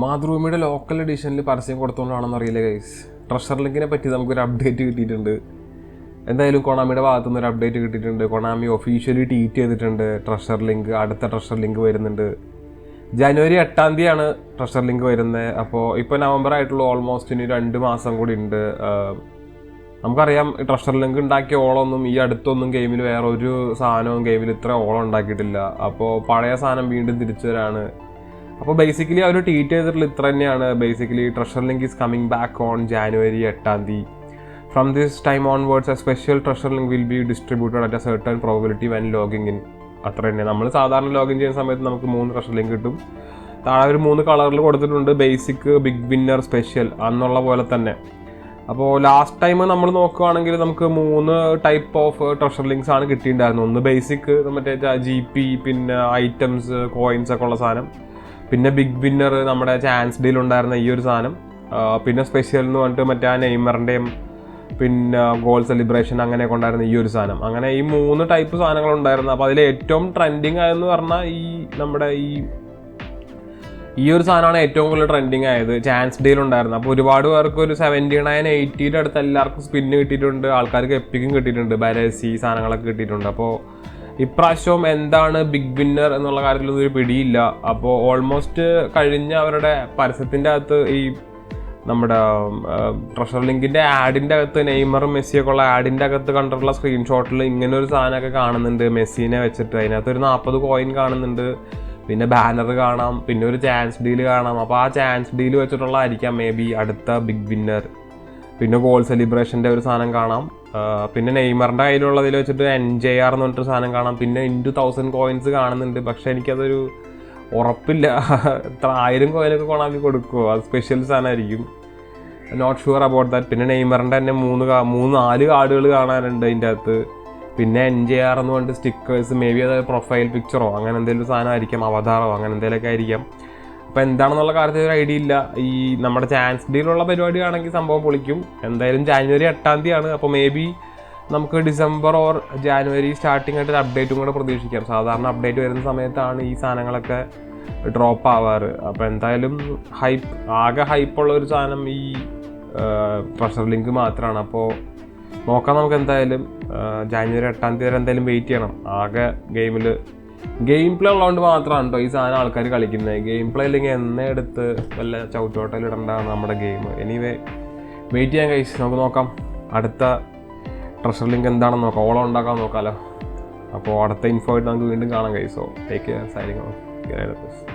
മാതൃഭൂമിയുടെ ലോക്കൽ എഡിഷനിൽ പരസ്യം കൊടുത്തുകൊണ്ടാണെന്ന് അറിയില്ല ഗൈസ് ട്രഷർ ലിങ്കിനെ പറ്റി നമുക്കൊരു അപ്ഡേറ്റ് കിട്ടിയിട്ടുണ്ട്. എന്തായാലും കൊണാമിയുടെ ഭാഗത്തു നിന്ന് ഒരു അപ്ഡേറ്റ് കിട്ടിയിട്ടുണ്ട്. കൊണാമി ഒഫീഷ്യലി ട്വീറ്റ് ചെയ്തിട്ടുണ്ട് ട്രഷർ ലിങ്ക് അടുത്ത ട്രഷർ ലിങ്ക് വരുന്നുണ്ട്. ജനുവരി എട്ടാം തീയതിയാണ് ട്രഷർ ലിങ്ക് വരുന്നത് അപ്പോൾ ഇപ്പോൾ നവംബർ ആയിട്ടുള്ള ഓൾമോസ്റ്റ് ഇനി രണ്ട് മാസം കൂടി ഉണ്ട്. നമുക്കറിയാം ട്രഷർ ലിങ്ക് ഉണ്ടാക്കിയ ഓളൊന്നും ഈ അടുത്തൊന്നും ഗെയിമിൽ വേറെ ഒരു സാധനവും ഗെയിമിൽ ഇത്ര ഓളം ഉണ്ടാക്കിയിട്ടില്ല. അപ്പോൾ പഴയ സാധനം വീണ്ടും തിരിച്ചു വരാണ്. അപ്പോൾ ബേസിക്കലി അവർ ട്വീറ്റ് ചെയ്തിട്ടുള്ള ഇത്ര തന്നെയാണ്. Basically treasure link is coming back on January എട്ടാം തീയതി. From this time onwards a special treasure link will be distributed at a certain probability when logging in അത്ര തന്നെ. നമ്മൾ സാധാരണ ലോഗിൻ ചെയ്യുന്ന സമയത്ത് നമുക്ക് മൂന്ന് ട്രഷർ ലിങ്ക് കിട്ടും. താഴെ ഒരു മൂന്ന് കളറിൽ കൊടുത്തിട്ടുണ്ട്. ബേസിക് ബിഗ് വിന്നർ സ്പെഷ്യൽ എന്നുള്ള പോലെ തന്നെ. അപ്പോൾ ലാസ്റ്റ് ടൈം നമ്മൾ നോക്കുകയാണെങ്കിൽ നമുക്ക് മൂന്ന് ടൈപ്പ് ഓഫ് ട്രഷർ ലിങ്ക്സ് ആണ് കിട്ടിയിട്ടുണ്ടായിരുന്നത്. ഒന്ന് ബേസിക് മറ്റേ ജി പി പിന്നെ ഐറ്റംസ് കോയിൻസ് ഒക്കെ ഉള്ള സാധനം. പിന്നെ ബിഗ് വിന്നർ നമ്മുടെ ചാൻസ് ഡീൽ ഉണ്ടായിരുന്ന ഈ ഒരു സാധനം. പിന്നെ സ്പെഷ്യൽ എന്ന് പറഞ്ഞിട്ട് മറ്റേ ആ നെയ്മറിന്റെയും പിന്നെ ഗോൾ സെലിബ്രേഷൻ അങ്ങനെയൊക്കെ ഉണ്ടായിരുന്ന ഈ ഒരു സാധനം. അങ്ങനെ ഈ മൂന്ന് ടൈപ്പ് സാധനങ്ങൾ ഉണ്ടായിരുന്നു. അപ്പോൾ അതിൽ ഏറ്റവും ട്രെൻഡിങ് ആയെന്ന് പറഞ്ഞാൽ ഈ നമ്മുടെ ഈ ഈ ഒരു സാധനമാണ് ഏറ്റവും കൂടുതൽ ട്രെൻഡിങ് ആയത്. ചാൻസ് ഡീൽ ഉണ്ടായിരുന്നു. അപ്പോൾ ഒരുപാട് പേർക്ക് ഒരു സെവന്റി നയൻ എയ്റ്റീന്റെ അടുത്ത് എല്ലാവർക്കും സ്പിന്ന് കിട്ടിയിട്ടുണ്ട്. ആൾക്കാർക്ക് എപ്പിക്കും കിട്ടിയിട്ടുണ്ട്. ബാലൻസി സാധനങ്ങളൊക്കെ കിട്ടിയിട്ടുണ്ട്. അപ്പോൾ ഇപ്രാവശ്യവും എന്താണ് ബിഗ് വിന്നർ എന്നുള്ള കാര്യത്തിൽ ഒരു പിടിയില്ല. അപ്പോൾ ഓൾമോസ്റ്റ് കഴിഞ്ഞ അവരുടെ പരസ്യത്തിന്റെ അകത്ത് ഈ നമ്മുടെ ട്രഷർ ലിങ്കിന്റെ ആഡിന്റെ അകത്ത് നെയ്മറും മെസ്സിയൊക്കെ ഉള്ള ആഡിന്റെ അകത്ത് കണ്ടിട്ടുള്ള സ്ക്രീൻഷോട്ടിൽ ഇങ്ങനെ ഒരു സാധനമൊക്കെ കാണുന്നുണ്ട്. മെസ്സീനെ വെച്ചിട്ട് അതിനകത്ത് ഒരു നാൽപ്പത് കോയിൻ കാണുന്നുണ്ട്. പിന്നെ ബാനർ കാണാം പിന്നെ ഒരു ചാൻസ് ഡീൽ കാണാം. അപ്പോൾ ആ ചാൻസ് ഡീൽ വെച്ചിട്ടുള്ളതായിരിക്കാം മേ ബി അടുത്ത ബിഗ് വിന്നർ പിന്നെ ഗോൾ സെലിബ്രേഷന്റെ ഒരു സാധനം കാണാം. പിന്നെ നെയ്മറിന്റെ കയ്യിലുള്ളതിൽ വെച്ചിട്ട് എൻ ജെ ആർ എന്ന് പറഞ്ഞിട്ട് സാധനം കാണാം. പിന്നെ ഇന്റു തൗസൻഡ് കോയിൻസ് കാണുന്നുണ്ട്. പക്ഷേ എനിക്കതൊരു ഉറപ്പില്ല. എത്ര ആയിരം കോയിനൊക്കെ കൊണാക്കി കൊടുക്കുമോ അത് സ്പെഷ്യൽ സാധനമായിരിക്കും. നോട്ട് ഷുവർ അബൌട്ട് ദാറ്റ് പിന്നെ നെയ്മറിന്റെ തന്നെ മൂന്ന് മൂന്ന് നാല് കാർഡുകൾ കാണാനുണ്ട് അതിന്റെ അകത്ത്. പിന്നെ എൻ ജെ ആർ എന്ന് പറഞ്ഞിട്ട് സ്റ്റിക്കേഴ്സ് മേ ബി അത് പ്രൊഫൈൽ പിക്ചറോ അങ്ങനെ എന്തെങ്കിലും സാധനമായിരിക്കാം. അവതാറോ അങ്ങനെ എന്തെങ്കിലുമൊക്കെ ആയിരിക്കാം. അപ്പോൾ എന്താണെന്നുള്ള കാര്യത്തിൽ ഒരു ഐഡിയ ഇല്ല. ഈ നമ്മുടെ ചാൻസ് ഡീലുള്ള പരിപാടിയാണെങ്കിൽ സംഭവം പൊളിക്കും. എന്തായാലും ജാനുവരി എട്ടാം തീയതിയാണ്. അപ്പോൾ മേ ബി നമുക്ക് ഡിസംബർ ഓർ ജാനുവരി സ്റ്റാർട്ടിംഗ് ആയിട്ട് ഒരു അപ്ഡേറ്റും കൂടെ പ്രതീക്ഷിക്കാം. സാധാരണ അപ്ഡേറ്റ് വരുന്ന സമയത്താണ് ഈ സാധനങ്ങളൊക്കെ ഡ്രോപ്പ് ആവാറ്. അപ്പോൾ എന്തായാലും ഹൈപ്പ് ആകെ ഹൈപ്പുള്ള ഒരു സാധനം ഈ പ്രഷർ ലിങ്ക് മാത്രമാണ് അപ്പോൾ നോക്കാം നമുക്ക് എന്തായാലും ജാനുവരി എട്ടാം തീയതി വരെ എന്തായാലും വെയിറ്റ് ചെയ്യണം. ആകെ ഗെയിമിൽ ഗെയിം പ്ലേ ഉള്ളതുകൊണ്ട് മാത്രമാണ് കേട്ടോ ഈ സാധനം ആൾക്കാർ കളിക്കുന്നത് ഗെയിം പ്ലേ ഇല്ലെങ്കിൽ എന്നെ എടുത്ത് വല്ല ചവിട്ടോട്ടയിൽ ഇടേണ്ടതാണ് നമ്മുടെ ഗെയിം എനിവേ വെയിറ്റ് ചെയ്യാൻ കഴിച്ച് നമുക്ക് നോക്കാം. അടുത്ത ട്രഷർ ലിങ്ക് എന്താണെന്ന് നോക്കാം. ഓളം ഉണ്ടാക്കാൻ നോക്കാമല്ലോ അപ്പോൾ അടുത്ത ഇൻഫോ ആയിട്ട് നമുക്ക് വീണ്ടും കാണാൻ കഴിച്ചോ ടേക്ക് കെയർ സൈനിങ് ഓഫ്